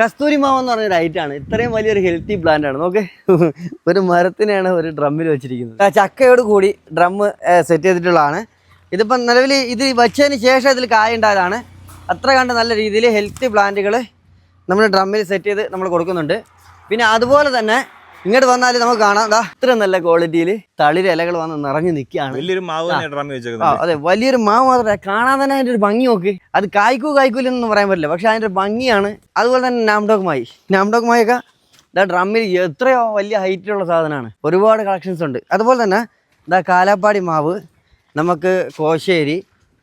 കസ്തൂരി മാവ് എന്ന് പറഞ്ഞൊരു ഐറ്റാണ് ഇത്രയും വലിയൊരു ഹെൽത്തി പ്ലാന്റ് ആണ്. നോക്കേ. ഒരു മരത്തിനെയാണ് ഒരു ഡ്രമ്മിൽ വെച്ചിരിക്കുന്നത്. ചക്കയോട് കൂടി ഡ്രം സെറ്റ് ചെയ്തിട്ടുള്ളതാണ്. ഇതിപ്പം നിലവിൽ ഇത് വെച്ചതിന് ശേഷം ഇതിൽ കായ ഉണ്ടായതാണ് അത്ര കണ്ട് നല്ല രീതിയിൽ ഹെൽത്തി പ്ലാന്റുകൾ നമ്മൾ ഡ്രമ്മിൽ സെറ്റ് ചെയ്ത് നമ്മൾ കൊടുക്കുന്നുണ്ട്. പിന്നെ അതുപോലെ തന്നെ ഇങ്ങോട്ട് വന്നാൽ നമുക്ക് കാണാം. ദാ ഇത്ര നല്ല ക്വാളിറ്റിയിൽ തളിര ഇലകൾ വന്ന് നിറഞ്ഞു നിൽക്കുകയാണ്. വലിയൊരു മാവ് അതെ വലിയൊരു മാവ് മാത്രമേ കാണാൻ തന്നെ അതിന്റെ ഒരു ഭംഗി നോക്ക്. അത് കായ്ക്കൂ കായ്ക്കൂലെന്നൊന്നും പറയാൻ പറ്റില്ല പക്ഷെ അതിന്റെ ഒരു ഭംഗിയാണ്. അതുപോലെ തന്നെ നാംഡോക് മായി നാംഡോക് മായൊക്കെ ഇതാ ഡ്രമ്മിൽ എത്രയോ വലിയ ഹൈറ്റിലുള്ള സാധനമാണ്. ഒരുപാട് കളക്ഷൻസ് ഉണ്ട്. അതുപോലെ തന്നെ ഇതാ കാലാപ്പാടി മാവ് നമുക്ക് കോശേരി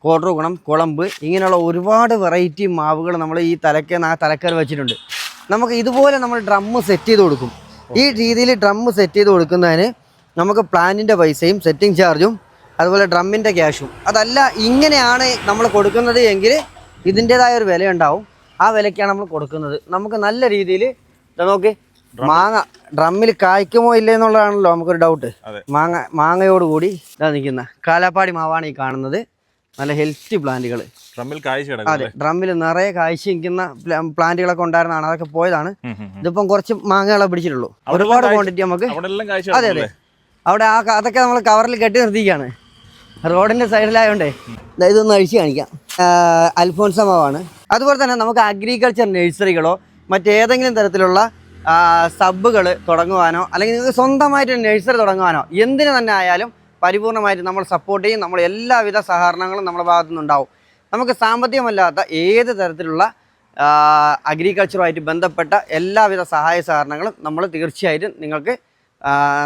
കോട്ടറുകുണം കുളമ്പ് ഇങ്ങനെയുള്ള ഒരുപാട് വെറൈറ്റി മാവുകൾ നമ്മൾ ഈ തലക്ക് ആ തലക്കൽ വെച്ചിട്ടുണ്ട്. നമുക്ക് ഇതുപോലെ നമ്മൾ ഡ്രമ്മ് സെറ്റ് ചെയ്ത് കൊടുക്കും. ഈ രീതിയിൽ ഡ്രം സെറ്റ് ചെയ്ത് കൊടുക്കുന്നതിന് നമുക്ക് പ്ലാന്റിന്റെ പൈസയും സെറ്റിംഗ് ചാർജും അതുപോലെ ഡ്രമ്മിന്റെ ക്യാഷും അതല്ല ഇങ്ങനെയാണ് നമ്മൾ കൊടുക്കുന്നത് എങ്കിൽ ഇതിന്റെതായ ഒരു വില ഉണ്ടാവും ആ വിലയ്ക്കാണ് നമ്മൾ കൊടുക്കുന്നത്. നമുക്ക് നല്ല രീതിയിൽ നോക്ക് മാങ്ങ ഡ്രമ്മിൽ കായ്ക്കുമോ ഇല്ലേ എന്നുള്ളതാണല്ലോ നമുക്കൊരു ഡൗട്ട് മാങ്ങ മാങ്ങയോട് കൂടി ഇതാ നിൽക്കുന്ന കാലാപ്പാടി മാവാണ് ഈ കാണുന്നത്. നല്ല ഹെൽത്തി പ്ലാന്റുകൾ ഡ്രമ്മിൽ കാഴ്ച അതെ ഡ്രമ്മിൽ നിറയെ കാഴ്ച നിൽക്കുന്ന പ്ലാന്റുകളൊക്കെ ഉണ്ടായിരുന്നതാണ് അതൊക്കെ പോയതാണ്. ഇതിപ്പം കുറച്ച് മാങ്ങകളെ പിടിച്ചിട്ടുള്ളൂ. ഒരുപാട് ക്വാണ്ടിറ്റി നമുക്ക് അതെ അതെ. അവിടെ ആ അതൊക്കെ നമ്മൾ കവറിൽ കെട്ടി നിർത്തിക്കുകയാണ് റോഡിന്റെ സൈഡിലായോണ്ടേ ഇതൊന്ന് അഴിച്ചു കാണിക്കാം. അൽഫോൻസമാവാണ് അൽഫോൻസ മാവാണ്. അതുപോലെ തന്നെ നമുക്ക് അഗ്രികൾച്ചർ നഴ്സറികളോ മറ്റേതെങ്കിലും തരത്തിലുള്ള സബ്ബുകൾ തുടങ്ങുവാനോ അല്ലെങ്കിൽ നിങ്ങൾക്ക് സ്വന്തമായിട്ട് നഴ്സറി തുടങ്ങുവാനോ എന്തിനു തന്നെ ആയാലും പരിപൂർണമായിട്ട് നമ്മൾ സപ്പോർട്ട് ചെയ്യും. നമ്മൾ എല്ലാവിധ സഹകരണങ്ങളും നമ്മുടെ ഭാഗത്തു നിന്നുണ്ടാവും. നമുക്ക് സാമ്പത്തികമല്ലാത്ത ഏത് തരത്തിലുള്ള അഗ്രികൾച്ചറുമായിട്ട് ബന്ധപ്പെട്ട എല്ലാവിധ സഹായ സഹകരണങ്ങളും നമ്മൾ തീർച്ചയായിട്ടും നിങ്ങൾക്ക്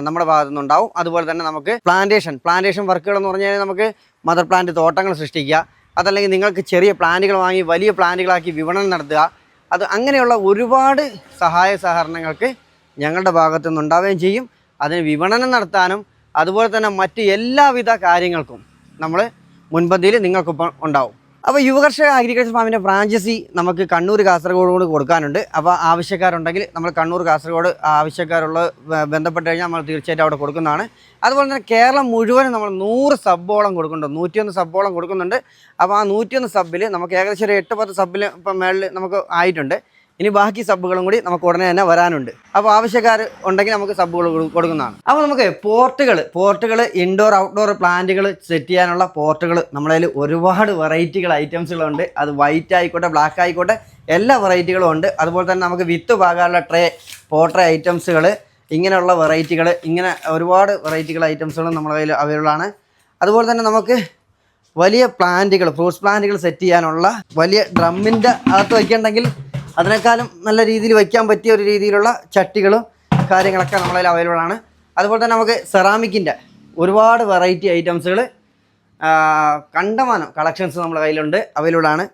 നമ്മുടെ ഭാഗത്തു നിന്നുണ്ടാവും. അതുപോലെ തന്നെ നമുക്ക് പ്ലാന്റേഷൻ പ്ലാന്റേഷൻ വർക്കുകൾ എന്ന് പറഞ്ഞു കഴിഞ്ഞാൽ നമുക്ക് മദർ പ്ലാന്റ് തോട്ടങ്ങൾ സൃഷ്ടിക്കുക. അതല്ലെങ്കിൽ നിങ്ങൾക്ക് ചെറിയ പ്ലാന്റുകൾ വാങ്ങി വലിയ പ്ലാന്റുകളാക്കി വിപണനം നടത്തുക. അത് അങ്ങനെയുള്ള ഒരുപാട് സഹായ സഹകരണങ്ങൾക്ക് ഞങ്ങളുടെ ഭാഗത്തു നിന്നുണ്ടാവുകയും ചെയ്യും. അതിന് വിപണനം നടത്താനും അതുപോലെ തന്നെ മറ്റ് എല്ലാവിധ കാര്യങ്ങൾക്കും നമ്മൾ മുൻപന്തിയിൽ നിങ്ങൾക്കൊപ്പം ഉണ്ടാവും. അപ്പോൾ യുവകർഷക അഗ്രികൾച്ചർ ഫാമിന്റെ ഫ്രാഞ്ചൈസി നമുക്ക് കണ്ണൂർ കാസർഗോഡ് കൂടി കൊടുക്കാനുണ്ട്. അപ്പോൾ ആവശ്യക്കാരുണ്ടെങ്കിൽ നമ്മൾ കണ്ണൂർ കാസർഗോഡ് ആവശ്യക്കാരുള്ള ബന്ധപ്പെട്ട് കഴിഞ്ഞാൽ നമ്മൾ തീർച്ചയായിട്ടും അവിടെ കൊടുക്കുന്നതാണ്. അതുപോലെ തന്നെ കേരളം മുഴുവനും നമ്മൾ നൂറ് സബ്ബോളം കൊടുക്കുന്നുണ്ട്. നൂറ്റിയൊന്ന് സബ്ബോളം കൊടുക്കുന്നുണ്ട്. അപ്പോൾ ആ നൂറ്റിയൊന്ന് സബ്ബിൽ നമുക്ക് ഏകദേശം ഒരു എട്ട് പത്ത് സബ്ബിൽ ഇപ്പം മേളിൽ നമുക്ക് ആയിട്ടുണ്ട്. ഇനി ബാക്കി സബ്ബുകളും കൂടി നമുക്ക് ഉടനെ തന്നെ വരാനുണ്ട്. അപ്പോൾ ആവശ്യക്കാർ ഉണ്ടെങ്കിൽ നമുക്ക് സബ്ബുകൾ കൊടുക്കുന്നതാണ്. അപ്പോൾ നമുക്ക് പോർട്ടുകൾ പോർട്ടുകൾ ഇൻഡോർ ഔട്ട്ഡോർ പ്ലാന്റുകൾ സെറ്റ് ചെയ്യാനുള്ള പോർട്ടുകൾ നമ്മളതിൽ ഒരുപാട് വെറൈറ്റികൾ ഐറ്റംസുകളുണ്ട്. അത് വൈറ്റ് ആയിക്കോട്ടെ ബ്ലാക്ക് ആയിക്കോട്ടെ എല്ലാ വെറൈറ്റികളും ഉണ്ട്. അതുപോലെ തന്നെ നമുക്ക് വിത്ത് പാകാനുള്ള ട്രേ പോർട്രേ ഐറ്റംസുകൾ ഇങ്ങനെയുള്ള വെറൈറ്റികൾ ഇങ്ങനെ ഒരുപാട് വെറൈറ്റികൾ ഐറ്റംസുകളും നമ്മുടെ കയ്യിൽ അവൈലബിൾ ആണ് അതുപോലെ തന്നെ നമുക്ക് വലിയ പ്ലാന്റുകൾ ഫ്രൂട്ട്സ് പ്ലാന്റുകൾ സെറ്റ് ചെയ്യാനുള്ള വലിയ ഡ്രമ്മിന്റെ അകത്ത് വയ്ക്കണമെങ്കിൽ അതിനേക്കാളും നല്ല രീതിയിൽ വയ്ക്കാൻ പറ്റിയ ഒരു രീതിയിലുള്ള ചട്ടികളും കാര്യങ്ങളൊക്കെ നമ്മളതിൽ അവൈലബിൾ ആണ്. അതുപോലെ തന്നെ നമുക്ക് സെറാമിക്കിന്റെ ഒരുപാട് വെറൈറ്റി ഐറ്റംസുകൾ കണ്ടമാനം കളക്ഷൻസ് നമ്മുടെ കയ്യിലുണ്ട് അവൈലബിൾ ആണ്.